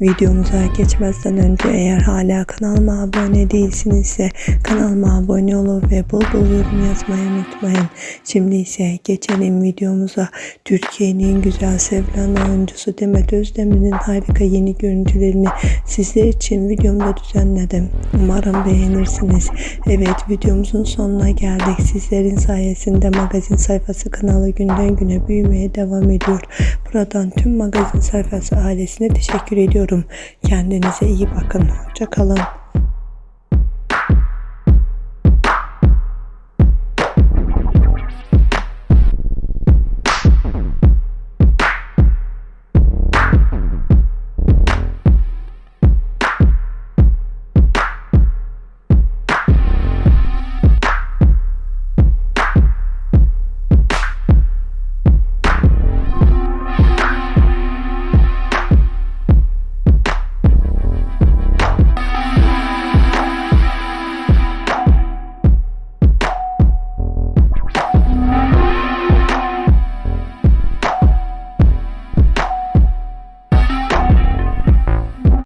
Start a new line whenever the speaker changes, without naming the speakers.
Videomuza geçmezden önce eğer hala kanalıma abone değilsinizse kanalıma abone olun ve bol bol yorum yazmayı unutmayın. Şimdi ise geçelim videomuza. Türkiye'nin güzel sevilen oyuncusu Demet Özdemir'in harika yeni görüntülerini sizler için videomda düzenledim. Umarım beğenirsiniz. Evet videomuzun sonuna geldik. Sizlerin sayesinde magazin sayfası kanalı günden güne büyümeye devam ediyor. Buradan tüm magazin sayfası ailesine teşekkür ediyorum. Kendinize iyi bakın. Hoşçakalın.